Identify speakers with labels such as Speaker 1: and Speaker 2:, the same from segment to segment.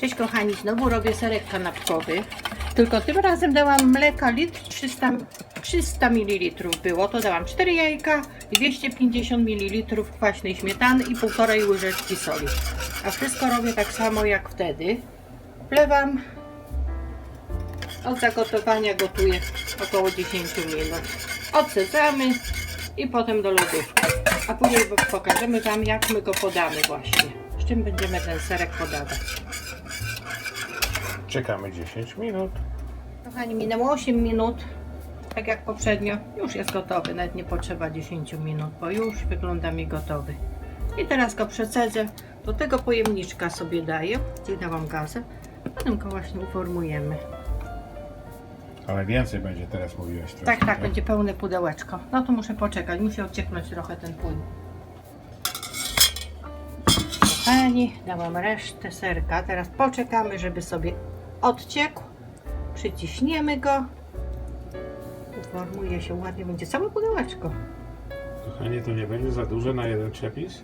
Speaker 1: Cześć kochani, znowu robię serek kanapkowy. Tylko tym razem dałam mleka litr 300, 300 ml było. To dałam 4 jajka, 250 ml kwaśnej śmietany i 1,5 łyżeczki soli. A wszystko robię tak samo jak wtedy. Wlewam. Od zagotowania gotuję około 10 minut. Odsadzamy i potem do lodówki. A później pokażemy Wam jak my go podamy właśnie. Z czym będziemy ten serek podawać.
Speaker 2: Czekamy 10 minut.
Speaker 1: Kochani, minęło 8 minut. Tak jak poprzednio, już jest gotowy. Nawet nie potrzeba 10 minut, bo już wygląda mi gotowy. I teraz go przecedzę. Do tego pojemniczka sobie daję, gdzie dałam gazę. Potem go właśnie uformujemy.
Speaker 2: Ale więcej będzie teraz mówiłeś troszkę.
Speaker 1: Tak, tak, będzie pełne pudełeczko. No to muszę poczekać, musi odcieknąć trochę ten płyn. Kochani, dałam resztę serka. Teraz poczekamy, żeby sobie odciekł. Przyciśniemy go. Uformuje się ładnie, będzie całe pudełeczko.
Speaker 2: Kochanie, to nie będzie za duże na jeden przepis?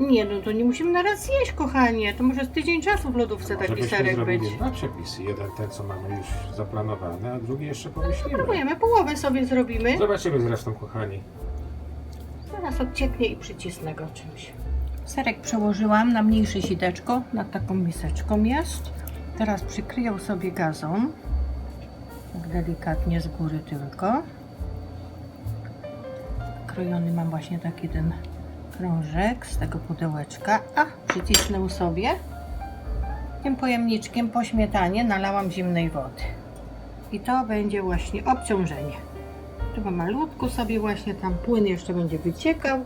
Speaker 1: Nie, no to nie musimy na raz zjeść, kochanie. To może z tydzień czasu w lodówce
Speaker 2: Może
Speaker 1: taki
Speaker 2: byśmy
Speaker 1: serek
Speaker 2: zrobili
Speaker 1: być.
Speaker 2: dwa przepisy. Jeden ten, co mamy już zaplanowany, a drugi jeszcze pomyślimy.
Speaker 1: Próbujemy, połowę sobie zrobimy.
Speaker 2: Zobaczymy zresztą, kochani.
Speaker 1: Zaraz odcieknie i przycisnę go czymś. Serek przełożyłam na mniejsze sideczko, nad taką miseczką jest. Teraz przykryję sobie gazą. Tak delikatnie z góry tylko. Krojony mam właśnie taki ten krążek z tego pudełeczka. A, przycisnę sobie. Tym pojemniczkiem po śmietanie nalałam zimnej wody. I to będzie właśnie obciążenie. Trzeba malutko sobie właśnie tam płyn jeszcze będzie wyciekał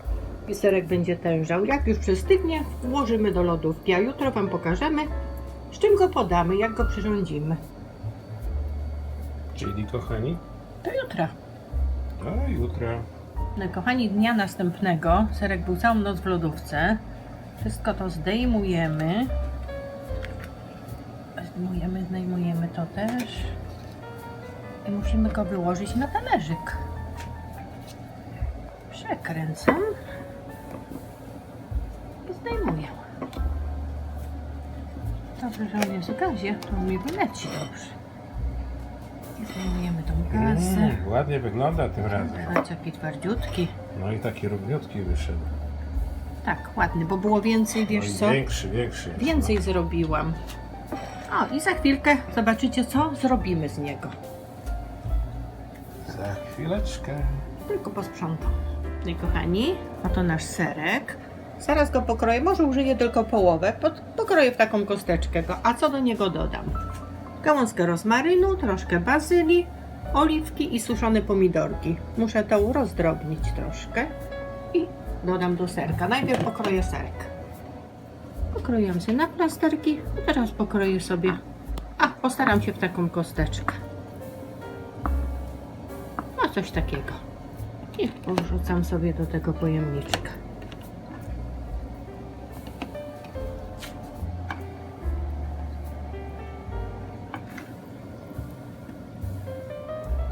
Speaker 1: i serek będzie tężał. Jak już przystygnie, włożymy do lodówki, a jutro Wam pokażemy, z czym go podamy, jak go przyrządzimy.
Speaker 2: Czyli, kochani,
Speaker 1: Do jutra.
Speaker 2: do jutra.
Speaker 1: No, kochani, dnia następnego serek był całą noc w lodówce. Wszystko to zdejmujemy. Zdejmujemy, zdejmujemy to też. I musimy go wyłożyć na talerzyk. Przekręcam. I zdejmuję. Dobrze, że on jest w gazie, to mi wyleci dobrze. I zdejmujemy tą gazę.
Speaker 2: Mm, ładnie wygląda tym razem.
Speaker 1: Jaki twardziutki.
Speaker 2: No i taki równiutki wyszedł.
Speaker 1: Tak, ładny, bo było więcej,
Speaker 2: No
Speaker 1: wiesz
Speaker 2: i
Speaker 1: co?
Speaker 2: większy, większy. jest,
Speaker 1: Więcej zrobiłam. O, i za chwilkę zobaczycie, co zrobimy z niego.
Speaker 2: No. Za chwileczkę.
Speaker 1: Tylko posprzątam. No i kochani, oto nasz serek. Zaraz go pokroję, może użyję tylko połowę. Pod, pokroję w taką kosteczkę go. A co do niego dodam? Gałązkę rozmarynu, troszkę bazylii, oliwki i suszone pomidorki. Muszę to rozdrobnić troszkę i dodam do serka. Najpierw pokroję serek. Pokroję sobie na plasterki, teraz pokroję sobie. A, postaram się w taką kosteczkę. No coś takiego. I porzucam sobie do tego pojemniczka.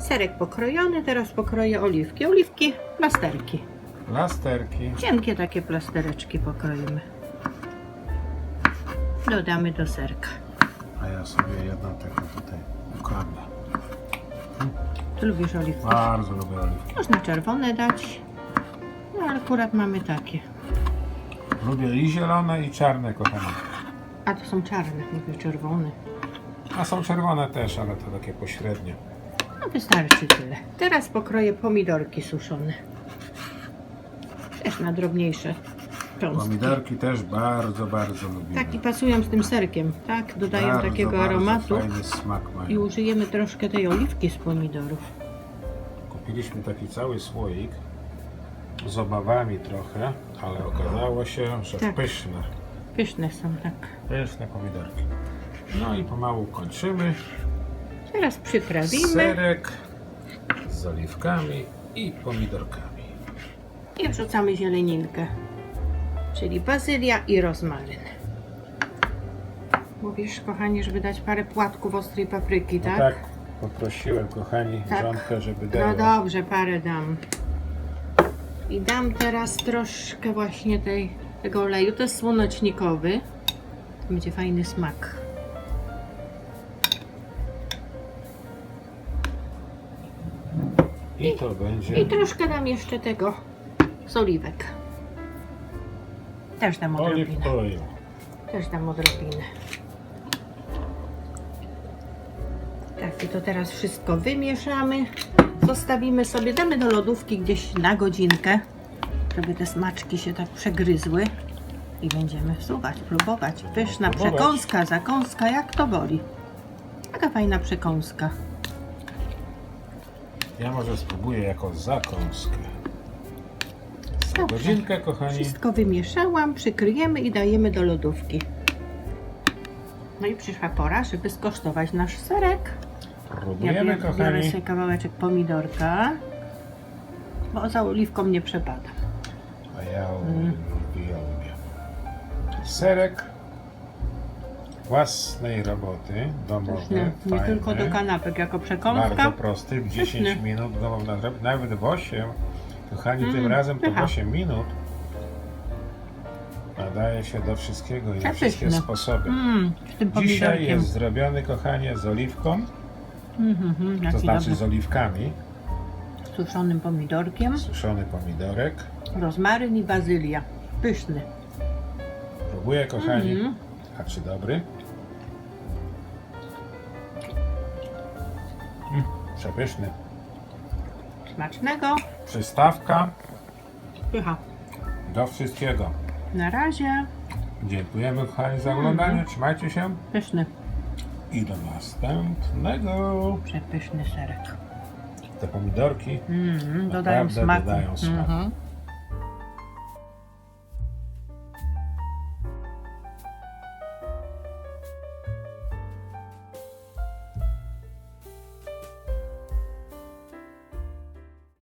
Speaker 1: Serek pokrojony, teraz pokroję oliwki. Oliwki, plasterki.
Speaker 2: Plasterki.
Speaker 1: Cienkie takie plastereczki pokroimy. Dodamy do serka.
Speaker 2: A ja sobie jedną taką tutaj ukradnę.
Speaker 1: Ty lubisz oliwki?
Speaker 2: Bardzo lubię oliwki.
Speaker 1: Można czerwone dać. No ale akurat mamy takie.
Speaker 2: Lubię i zielone, i czarne, kochani.
Speaker 1: A to są czarne, mówię czerwone.
Speaker 2: A są czerwone też, ale to takie pośrednie.
Speaker 1: No wystarczy tyle. Teraz pokroję pomidorki suszone. Też na drobniejsze cząstki.
Speaker 2: Pomidorki też bardzo, bardzo lubimy.
Speaker 1: Tak i pasują z tym serkiem, tak? Dodają
Speaker 2: Bardzo,
Speaker 1: takiego
Speaker 2: bardzo
Speaker 1: aromatu
Speaker 2: Fajny smak
Speaker 1: i
Speaker 2: mają.
Speaker 1: użyjemy troszkę tej oliwki z pomidorów.
Speaker 2: Kupiliśmy taki cały słoik z obawami trochę, ale okazało się, że
Speaker 1: Tak.
Speaker 2: pyszne.
Speaker 1: Pyszne są, tak.
Speaker 2: Pyszne pomidorki. No i pomału kończymy.
Speaker 1: Teraz przyprawimy
Speaker 2: Serek z oliwkami i pomidorkami.
Speaker 1: i wrzucamy zieleninkę, czyli bazylia i rozmaryn. Mówisz, kochani, żeby dać parę płatków ostrej papryki, tak?
Speaker 2: Tak, poprosiłem kochani
Speaker 1: Tak.
Speaker 2: żonkę, żeby
Speaker 1: No
Speaker 2: dała.
Speaker 1: dobrze, parę dam. I dam teraz troszkę właśnie tej, tego oleju. To jest słonecznikowy. Będzie fajny smak.
Speaker 2: I to będzie
Speaker 1: I troszkę dam jeszcze tego z oliwek. Też dam odrobinę.
Speaker 2: oil.
Speaker 1: Też dam odrobinę. Tak, i to teraz wszystko wymieszamy. Zostawimy sobie, damy do lodówki gdzieś na godzinkę, żeby te smaczki się tak przegryzły. I będziemy wsuwać, próbować. Pyszna
Speaker 2: Próbować.
Speaker 1: przekąska, zakąska, jak to woli. Taka fajna przekąska.
Speaker 2: Ja może spróbuję jako zakąskę. Za
Speaker 1: Dobrze.
Speaker 2: godzinkę, kochani.
Speaker 1: Wszystko wymieszałam, przykryjemy i dajemy do lodówki. No i przyszła pora, żeby skosztować nasz serek. Ja
Speaker 2: Próbujemy,
Speaker 1: biorę, biorę
Speaker 2: kochani.
Speaker 1: sobie kawałeczek pomidorka, bo za oliwką nie przepadam.
Speaker 2: A ja
Speaker 1: Mm.
Speaker 2: lubię, lubię. Serek własnej roboty, domowy,
Speaker 1: Nie, nie
Speaker 2: fajny,
Speaker 1: tylko do kanapek, jako
Speaker 2: Bardzo
Speaker 1: przekąska.
Speaker 2: prosty, w 10
Speaker 1: Pyszny.
Speaker 2: minut go można zrobić, nawet w 8. Kochani, tym
Speaker 1: Mm,
Speaker 2: razem to w
Speaker 1: pycha.
Speaker 2: 8 minut nadaje się do wszystkiego i na
Speaker 1: Przepyszny.
Speaker 2: wszystkie sposoby.
Speaker 1: Mm, z tym
Speaker 2: Dzisiaj
Speaker 1: pomidorkiem.
Speaker 2: jest zrobiony, kochanie, z oliwką,
Speaker 1: Mhm, mhm,
Speaker 2: to
Speaker 1: jaki
Speaker 2: znaczy
Speaker 1: dobry.
Speaker 2: z oliwkami,
Speaker 1: Z suszonym pomidorkiem,
Speaker 2: suszony pomidorek.
Speaker 1: rozmaryn i bazylia. Pyszny.
Speaker 2: Próbuję, kochani,
Speaker 1: Mhm.
Speaker 2: A czy dobry? Mm, przepyszny.
Speaker 1: Smacznego.
Speaker 2: Przystawka
Speaker 1: Pycha.
Speaker 2: do wszystkiego.
Speaker 1: Na razie.
Speaker 2: Dziękujemy, kochani, za oglądanie. Trzymajcie się
Speaker 1: Pyszny.
Speaker 2: i do następnego.
Speaker 1: Przepyszny serek.
Speaker 2: Te pomidorki
Speaker 1: Mm, dodają
Speaker 2: naprawdę
Speaker 1: smaku.
Speaker 2: dodają smaku.
Speaker 1: Mhm.